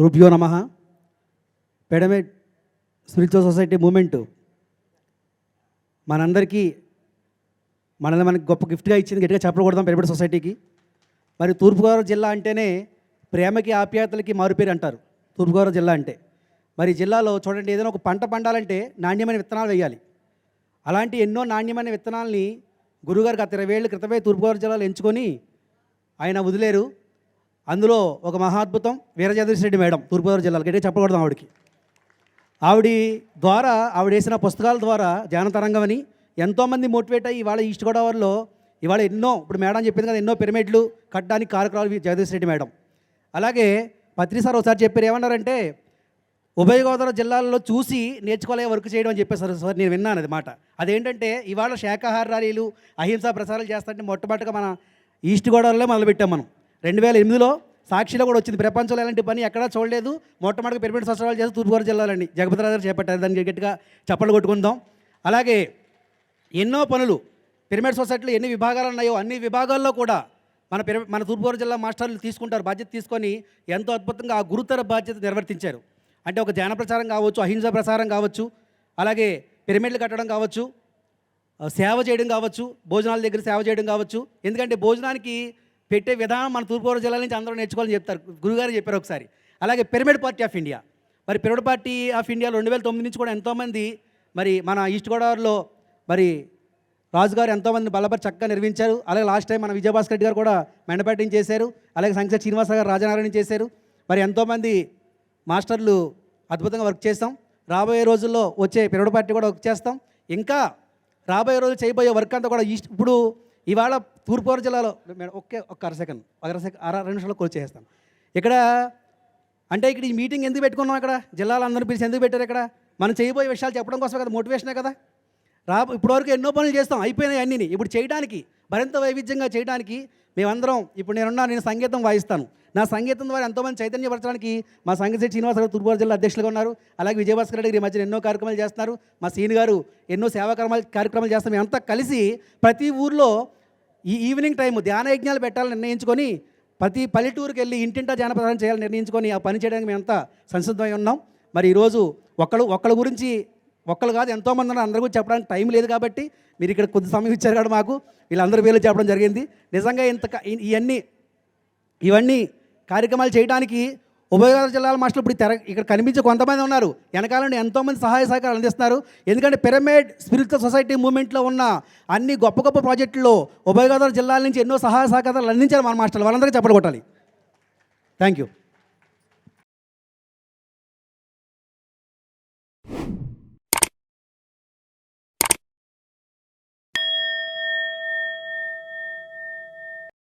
గురుభ్యో నమ. Pyramid spiritual society movement. మనందరికీ మనల్ని మనకి గొప్ప గిఫ్ట్గా ఇచ్చింది గట్టిగా చెప్పకూడదాం పెడబెట్ సొసైటీకి. మరి తూర్పుగోదావరి జిల్లా అంటేనే ప్రేమకి ఆప్యాయతలకి మారుపేరు అంటారు తూర్పుగోదావరి జిల్లా అంటే. మరి జిల్లాలో చూడండి ఏదైనా ఒక పంట పండాలంటే నాణ్యమైన విత్తనాలు వేయాలి. అలాంటి ఎన్నో నాణ్యమైన విత్తనాలని గురుగారు గత ఇరవై ఏళ్ళ క్రితమే తూర్పుగోదావరి జిల్లాలో ఎంచుకొని ఆయన వదిలేరు. అందులో ఒక మహాద్భుతం వీరజగదీష్ రెడ్డి మేడం తూర్పుగోదావరి జిల్లాలో. గట్టిగా చెప్పకూడదు ఆవిడకి. ఆవిడ ద్వారా ఆవిడ వేసిన పుస్తకాల ద్వారా ధ్యానతరంగం అని ఎంతోమంది మోటివేట్ అయ్యి ఇవాళ ఈస్ట్ గోదావరిలో ఇవాళ ఎన్నో ఇప్పుడు మేడం చెప్పింది కదా ఎన్నో పిరమిడ్లు కట్టడానికి కారకురాలు జగదీశ్రెడ్డి మేడం. అలాగే పత్రి సార్ ఒకసారి చెప్పారు ఏమన్నారంటే ఉభయ గోదావరి జిల్లాల్లో చూసి నేర్చుకోలే వర్క్ చేయడం అని చెప్పేసారు సార్ నేను విన్నాను అది మాట. అదేంటంటే ఇవాళ శాఖాహార ర్యాలీలు అహింసా ప్రసారాలు చేస్తుంటే మొట్టమొదటిగా మన ఈస్ట్ గోదావరిలో మొదలుపెట్టాం మనం. రెండు వేల ఎనిమిదిలో సాక్షిలో కూడా వచ్చింది. ప్రపంచంలో ఎలాంటి పని ఎక్కడా చూడలేదు. మొట్టమొదటిగా పిరమిడ్ సంవత్సరాలు చేసి తూర్పుగోదావరి జిల్లాలండి జగపతి గారు చేపట్టారు. దానికి గట్టిగా చప్పట్లు కొట్టుకుందాం. అలాగే ఎన్నో పనులు పిరమిడ్ సొసైటీలో ఎన్ని విభాగాలు ఉన్నాయో అన్ని విభాగాల్లో కూడా మన పిర మన తూర్పుగోదావరి జిల్లా మాస్టర్లు తీసుకుంటారు. బాధ్యత తీసుకొని ఎంతో అద్భుతంగా ఆ గురుతర బాధ్యత నిర్వర్తించారు. అంటే ఒక ధ్యాన ప్రచారం కావచ్చు అహింస ప్రసారం కావచ్చు అలాగే పిరమిడ్లు కట్టడం కావచ్చు సేవ చేయడం కావచ్చు భోజనాల దగ్గర సేవ చేయడం కావచ్చు. ఎందుకంటే భోజనానికి పెట్టే విధానం మన తూర్పుగోదావరి జిల్లా నుంచి అందరూ నేర్చుకోవాలని చెప్తారు. గురుగారు చెప్పారు ఒకసారి. అలాగే పిరమిడ్ పార్టీ ఆఫ్ ఇండియా. మరి పిరమిడ్ పార్టీ ఆఫ్ ఇండియా రెండు వేల తొమ్మిది నుంచి కూడా ఎంతోమంది మరి మన ఈస్ట్ గోదావరిలో మరి రాజుగారు ఎంతోమంది బలపరి చక్కగా నిర్మించారు అలాగే లాస్ట్ టైం మన విజయభాస్కర్ రెడ్డి గారు కూడా మెండపాటిని చేశారు. అలాగే సంఖ్య శ్రీనివాస గారు రాజనారాయణ చేశారు. మరి ఎంతోమంది మాస్టర్లు అద్భుతంగా వర్క్ చేస్తాం. రాబోయే రోజుల్లో వచ్చే పిరమిడ్ పార్టీ కూడా వర్క్ చేస్తాం. ఇంకా రాబోయే రోజు చేయబోయే వర్క్ అంతా కూడా ఈస్ట్ ఇప్పుడు ఇవాళ తూర్పుగోదావరి జిల్లాలో మేడం ఒకే ఒక్క అర సెకండ్ అర సెకండ్ అర రెండు నిమిషాలు కోల్ చేస్తాం ఇక్కడ అంటే ఇక్కడ ఈ మీటింగ్ ఎందుకు పెట్టుకున్నాం ఇక్కడ? జిల్లాలో అందరూ పిలిచి ఎందుకు పెట్టారు ఇక్కడ? మనం చేయబోయే విషయాలు చెప్పడం కోసమే కదా మోటివేషనే కదా? రా ఇప్పటివరకు ఎన్నో పనులు చేస్తాం అయిపోయినాయి అన్నీ ఇప్పుడు చేయడానికి మరింత వైవిధ్యంగా చేయడానికి మేమందరం ఇప్పుడు నేనున్నా నేను సంగీతం వాయిస్తాను. నా సంగీతం ద్వారా ఎంతోమంది చైతన్యపరచడానికి మా సంగీత శ్రీనివాసరావు తూర్పుగోదావరి జిల్లా అధ్యక్షులుగా ఉన్నారు. అలాగే విజయభాస్కర్ రెడ్డి గారు ఈ మధ్యన ఎన్నో కార్యక్రమాలు చేస్తున్నారు. మా సీని గారు ఎన్నో సేవా కార్యక్రమాలు కార్యక్రమాలు చేస్తాం మేమంతా కలిసి ప్రతి ఊర్లో ఈ ఈవినింగ్ టైం ధ్యాన యజ్ఞాలు పెట్టాలని నిర్ణయించుకొని ప్రతి పల్లెటూరుకి వెళ్ళి ఇంటింటా ధ్యాన ప్రదానం చేయాలని నిర్ణయించుకొని ఆ పని చేయడానికి మేమంతా సంసిద్ధమై ఉన్నాం. మరి ఈరోజు ఒక్కళ్ళు ఒక్కళ్ళ గురించి ఒక్కళ్ళు కాదు ఎంతోమంది ఉన్నారు. అందరి గురించి చెప్పడానికి టైం లేదు కాబట్టి మీరు ఇక్కడ కొద్ది సమయం ఇచ్చారు కాబట్టి మాకు. వీళ్ళందరి పేర్లు చెప్పడం జరిగింది. నిజంగా ఇంత ఇవన్నీ ఇవన్నీ కార్యక్రమాలు చేయడానికి ఉభయ జిల్లాల మాస్టర్లు ఇప్పుడు తెర ఇక్కడ కనిపించే కొంతమంది ఉన్నారు. వెనకాల నుండి ఎంతోమంది సహాయ సహకారాలు అందిస్తున్నారు. ఎందుకంటే పిరమిడ్ స్పిరిచువల్ సొసైటీ మూవ్మెంట్లో ఉన్న అన్ని గొప్ప గొప్ప ప్రాజెక్టుల్లో ఉభయ గోదావరి జిల్లాల నుంచి ఎన్నో సహాయ సహకారాలు అందించారు మన మాస్టర్లు. వాళ్ళందరికీ చెప్పలు కొట్టాలి. Thank you.